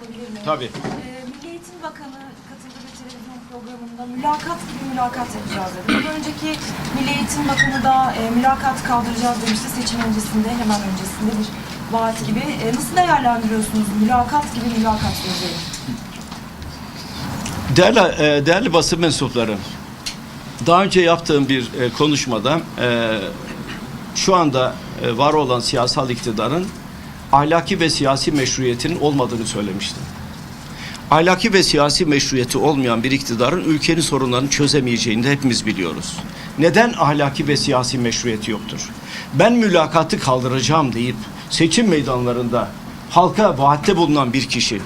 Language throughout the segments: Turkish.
olabilir mi? Tabii. Ee, Milli Eğitim Bakanı katıldığı bir televizyon programında mülakat gibi mülakat yapacağız dedi. Bundan önceki Milli Eğitim Bakanı da e, mülakat kaldıracağız demişti seçim öncesinde, hemen öncesinde bir vaat gibi. E, nasıl değerlendiriyorsunuz mülakat gibi mülakat sözleri? Değerli, e, değerli basın mensupları, daha önce yaptığım bir e, konuşmada e, şu anda e, var olan siyasal iktidarın ahlaki ve siyasi meşruiyetinin olmadığını söylemiştim. Ahlaki ve siyasi meşruiyeti olmayan bir iktidarın ülkenin sorunlarını çözemeyeceğini de hepimiz biliyoruz. Neden ahlaki ve siyasi meşruiyeti yoktur? Ben mülakatı kaldıracağım deyip seçim meydanlarında halka vaatte bulunan bir kişi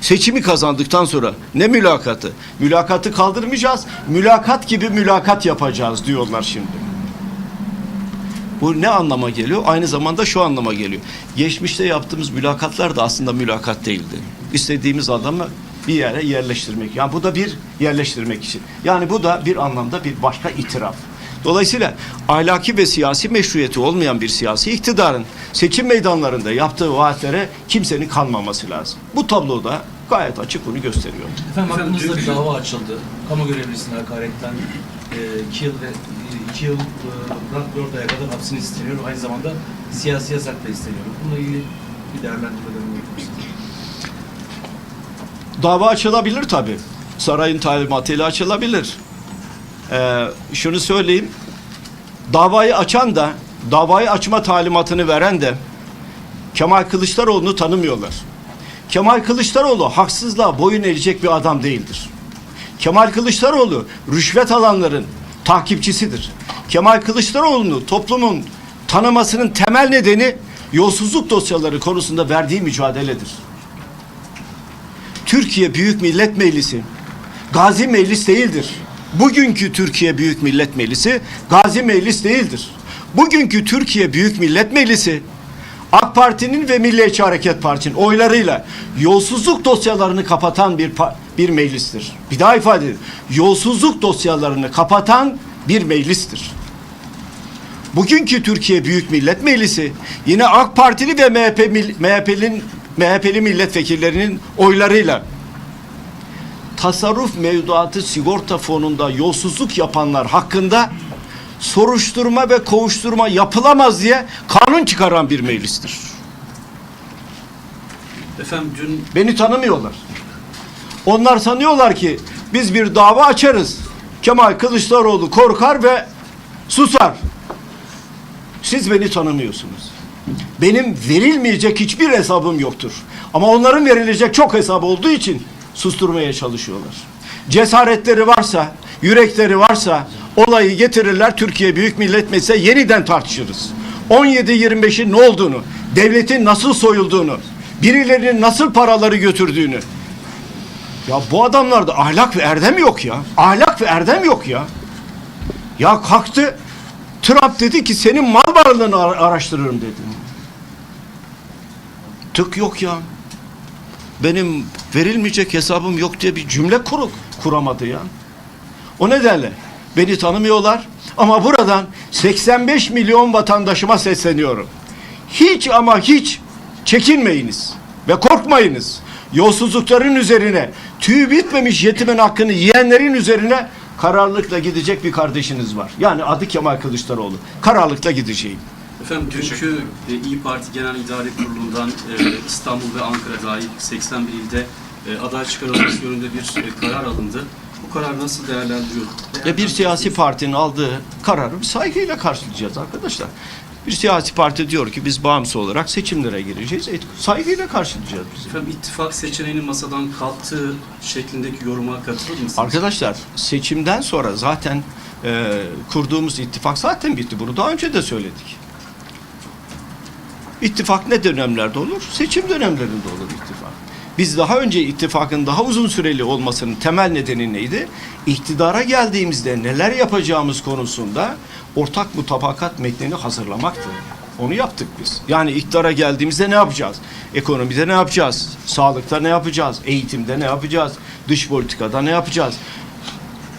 Seçimi kazandıktan sonra ne mülakatı? Mülakatı kaldırmayacağız, mülakat gibi mülakat yapacağız diyorlar şimdi. Bu ne anlama geliyor? Aynı zamanda şu anlama geliyor. Geçmişte yaptığımız mülakatlar da aslında mülakat değildi. İstediğimiz adamı bir yere yerleştirmek. Yani bu da bir yerleştirmek için. Yani bu da bir anlamda bir başka itiraf. Dolayısıyla ahlaki ve siyasi meşruiyeti olmayan bir siyasi iktidarın seçim meydanlarında yaptığı vaatlere kimsenin kanmaması lazım. Bu tabloda gayet açık bunu gösteriyor. Efendim hakkınızda bir dava açıldı. Kamu görevlisine hakaretten e, iki yıl ve iki yıl e, dört aya kadar hapsini isteniyor. Aynı zamanda siyasi yasak da isteniyor. Bununla ilgili bir değerlendirme bulunmak istiyorum. Dava açılabilir tabii. Sarayın talimatıyla açılabilir. Ee, şunu söyleyeyim. Davayı açan da, davayı açma talimatını veren de Kemal Kılıçdaroğlu'nu tanımıyorlar. Kemal Kılıçdaroğlu haksızlığa boyun eğecek bir adam değildir. Kemal Kılıçdaroğlu rüşvet alanların takipçisidir. Kemal Kılıçdaroğlu'nu toplumun tanımasının temel nedeni yolsuzluk dosyaları konusunda verdiği mücadeledir. Türkiye Büyük Millet Meclisi Gazi Meclis değildir. Bugünkü Türkiye Büyük Millet Meclisi Gazi Meclis değildir. Bugünkü Türkiye Büyük Millet Meclisi AK Parti'nin ve Milliyetçi Hareket Partisi'nin oylarıyla yolsuzluk dosyalarını kapatan bir bir meclistir. Bir daha ifade edeyim. Yolsuzluk dosyalarını kapatan bir meclistir. Bugünkü Türkiye Büyük Millet Meclisi yine AK Partili ve MHP MHP'nin MHP'li milletvekillerinin oylarıyla tasarruf mevduatı sigorta fonunda yolsuzluk yapanlar hakkında soruşturma ve kovuşturma yapılamaz diye kanun çıkaran bir meclistir. Efendim dün Beni tanımıyorlar. Onlar sanıyorlar ki biz bir dava açarız. Kemal Kılıçdaroğlu korkar ve susar. Siz beni tanımıyorsunuz. Benim verilmeyecek hiçbir hesabım yoktur. Ama onların verilecek çok hesap olduğu için susturmaya çalışıyorlar. Cesaretleri varsa, yürekleri varsa olayı getirirler Türkiye Büyük Millet Meclisi'ne yeniden tartışırız. 17-25'in ne olduğunu, devletin nasıl soyulduğunu, birilerinin nasıl paraları götürdüğünü. Ya bu adamlarda ahlak ve erdem yok ya. Ahlak ve erdem yok ya. Ya kalktı Trump dedi ki senin mal varlığını ara- araştırırım dedi. Tık yok ya. Benim verilmeyecek hesabım yok diye bir cümle kuru, kuramadı ya. O nedenle beni tanımıyorlar ama buradan 85 milyon vatandaşıma sesleniyorum. Hiç ama hiç çekinmeyiniz ve korkmayınız. Yolsuzlukların üzerine tüy bitmemiş yetimin hakkını yiyenlerin üzerine kararlılıkla gidecek bir kardeşiniz var. Yani adı Kemal Kılıçdaroğlu. Kararlılıkla gideceğim. Efendim dünkü e, İyi Parti Genel İdare Kurulu'ndan e, İstanbul ve Ankara dahil 81 ilde e, aday çıkarılması yönünde bir e, karar alındı. Bu karar nasıl değerlendiriyor? Ya bir siyasi partinin aldığı kararı saygıyla karşılayacağız arkadaşlar. Bir siyasi parti diyor ki biz bağımsız olarak seçimlere gireceğiz. E, saygıyla karşılayacağız biz. Efendim ittifak seçeneğinin masadan kalktığı şeklindeki yoruma katılır mısınız? Arkadaşlar seçimden sonra zaten e, kurduğumuz ittifak zaten bitti. Bunu daha önce de söyledik. İttifak ne dönemlerde olur? Seçim dönemlerinde olur ittifak. Biz daha önce ittifakın daha uzun süreli olmasının temel nedeni neydi? İktidara geldiğimizde neler yapacağımız konusunda ortak mutabakat metnini hazırlamaktı. Onu yaptık biz. Yani iktidara geldiğimizde ne yapacağız? Ekonomide ne yapacağız? Sağlıkta ne yapacağız? Eğitimde ne yapacağız? Dış politikada ne yapacağız?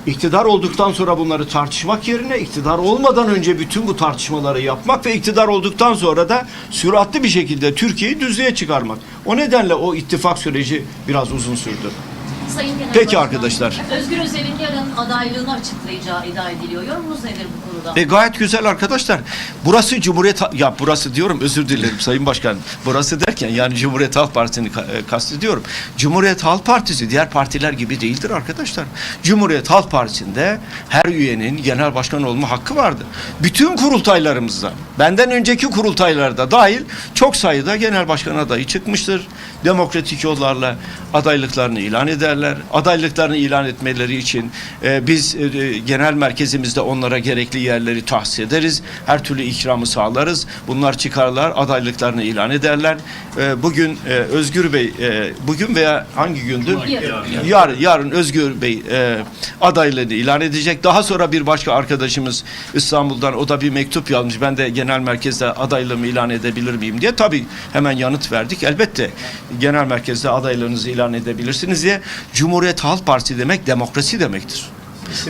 İktidar olduktan sonra bunları tartışmak yerine iktidar olmadan önce bütün bu tartışmaları yapmak ve iktidar olduktan sonra da süratli bir şekilde Türkiye'yi düzlüğe çıkarmak. O nedenle o ittifak süreci biraz uzun sürdü. Sayın Genel Peki Başkan, arkadaşlar. Özgür Özel'in yarın adaylığını açıklayacağı iddia ediliyor. Yorumunuz nedir bu konuda? E gayet güzel arkadaşlar. Burası Cumhuriyet ya burası diyorum özür dilerim Sayın Başkan. Burası derken yani Cumhuriyet Halk Partisi'ni e, kastediyorum. Cumhuriyet Halk Partisi diğer partiler gibi değildir arkadaşlar. Cumhuriyet Halk Partisi'nde her üyenin genel başkan olma hakkı vardır. Bütün kurultaylarımızda benden önceki kurultaylarda dahil çok sayıda genel başkan adayı çıkmıştır. Demokratik yollarla adaylıklarını ilan ederler. Adaylıklarını ilan etmeleri için e, biz e, genel merkezimizde onlara gerekli yerleri tahsis ederiz. Her türlü ikramı sağlarız. Bunlar çıkarlar, adaylıklarını ilan ederler. E, bugün e, Özgür Bey, e, bugün veya hangi gündü? Yarın. Yarın, yarın Özgür Bey e, adaylığını ilan edecek. Daha sonra bir başka arkadaşımız İstanbul'dan o da bir mektup yazmış. Ben de genel merkezde adaylığımı ilan edebilir miyim diye. Tabii hemen yanıt verdik. Elbette genel merkezde adaylığınızı ilan edebilirsiniz diye. Cumhuriyet Halk Partisi demek demokrasi demektir.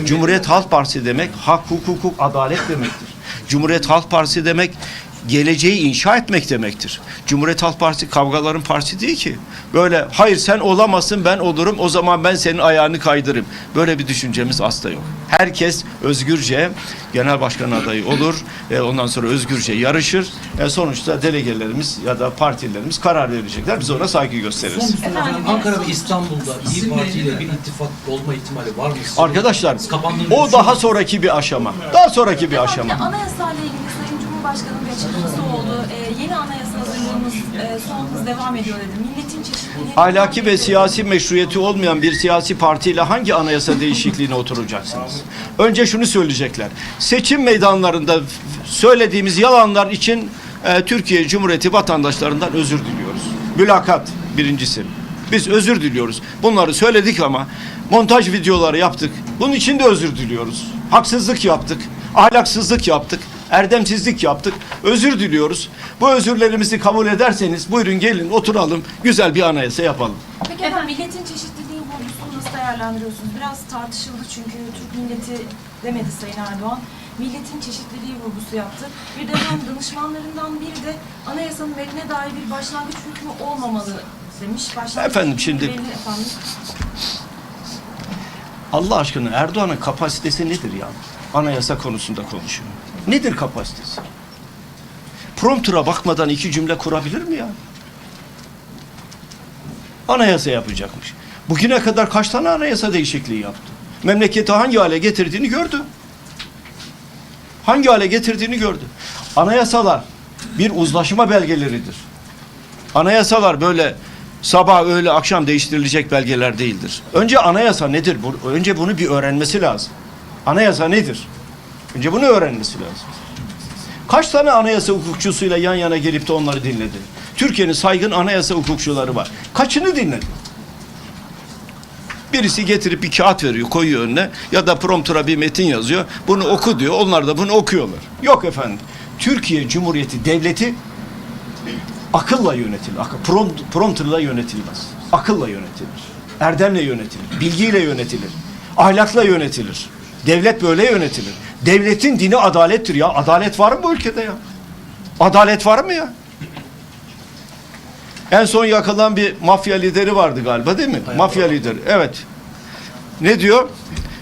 Cumhuriyet Halk Partisi demek hak, hukuk, hukuk, adalet demektir. Cumhuriyet Halk Partisi demek geleceği inşa etmek demektir. Cumhuriyet Halk Partisi kavgaların partisi değil ki. Böyle hayır sen olamazsın ben olurum o zaman ben senin ayağını kaydırırım. Böyle bir düşüncemiz asla yok. Herkes özgürce genel başkan adayı olur. E, ondan sonra özgürce yarışır. E, sonuçta delegelerimiz ya da partilerimiz karar verecekler. Biz ona saygı gösteririz. Son efendim. Ankara ve İstanbul'da İyi Parti ile bir ittifak olma ihtimali var mı? Arkadaşlar o daha sonraki bir aşama. Daha sonraki bir aşama. Efendim, Cumhurbaşkanı'nın bir açıklaması oldu. Ee, yeni anayasa hazırlığımız e, devam ediyor dedi. Milletin çeşitliliği... Ahlaki ve siyasi meşruiyeti olmayan bir siyasi partiyle hangi anayasa değişikliğine oturacaksınız? Önce şunu söyleyecekler. Seçim meydanlarında söylediğimiz yalanlar için e, Türkiye Cumhuriyeti vatandaşlarından özür diliyoruz. Mülakat birincisi. Biz özür diliyoruz. Bunları söyledik ama montaj videoları yaptık. Bunun için de özür diliyoruz. Haksızlık yaptık. Ahlaksızlık yaptık. Erdemsizlik yaptık. Özür diliyoruz. Bu özürlerimizi kabul ederseniz buyurun gelin oturalım. Güzel bir anayasa yapalım. Peki efendim milletin çeşitliliği vurgusunu nasıl değerlendiriyorsunuz? Biraz tartışıldı çünkü Türk milleti demedi Sayın Erdoğan. Milletin çeşitliliği vurgusu yaptı. Bir dönem danışmanlarından biri de anayasanın metnine dair bir başlangıç hükmü olmamalı demiş. Başlangıç Efendim, hükmü şimdi- belli efendim. Allah aşkına Erdoğan'ın kapasitesi nedir ya? Anayasa konusunda konuşuyor. Nedir kapasitesi? Prompter'a bakmadan iki cümle kurabilir mi ya? Anayasa yapacakmış. Bugüne kadar kaç tane anayasa değişikliği yaptı? Memleketi hangi hale getirdiğini gördü. Hangi hale getirdiğini gördü. Anayasalar bir uzlaşma belgeleridir. Anayasalar böyle sabah, öğle, akşam değiştirilecek belgeler değildir. Önce anayasa nedir? Önce bunu bir öğrenmesi lazım. Anayasa nedir? Önce bunu öğrenmesi lazım. Kaç tane anayasa hukukçusuyla yan yana gelip de onları dinledi? Türkiye'nin saygın anayasa hukukçuları var. Kaçını dinledi? Birisi getirip bir kağıt veriyor, koyuyor önüne ya da promptura bir metin yazıyor. Bunu oku diyor. Onlar da bunu okuyorlar. Yok efendim. Türkiye Cumhuriyeti Devleti akılla yönetilir. Akıl, prompt, prompterla yönetilmez. Akılla yönetilir. Erdemle yönetilir. Bilgiyle yönetilir. Ahlakla yönetilir. Devlet böyle yönetilir. Devletin dini adalettir ya. Adalet var mı bu ülkede ya? Adalet var mı ya? En son yakalanan bir mafya lideri vardı galiba değil mi? Mafya lideri. Evet. Ne diyor?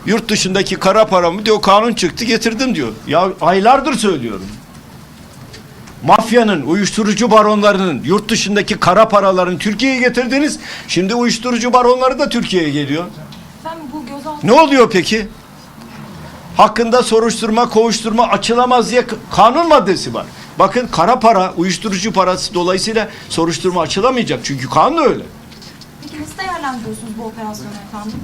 Yurt dışındaki kara paramı diyor kanun çıktı getirdim diyor. Ya aylardır söylüyorum. Mafyanın, uyuşturucu baronlarının, yurt dışındaki kara paraların Türkiye'ye getirdiniz. Şimdi uyuşturucu baronları da Türkiye'ye geliyor. Efendim bu gözaltı Ne oluyor peki? Hakkında soruşturma, kovuşturma açılamaz diye kanun maddesi var. Bakın kara para, uyuşturucu parası dolayısıyla soruşturma açılamayacak. Çünkü kanun öyle. Peki nasıl değerlendiriyorsunuz bu operasyonu efendim?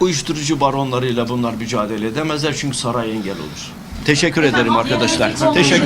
Uyuşturucu baronlarıyla bunlar mücadele edemezler çünkü saray engel olur. Teşekkür ederim arkadaşlar. Teşekkür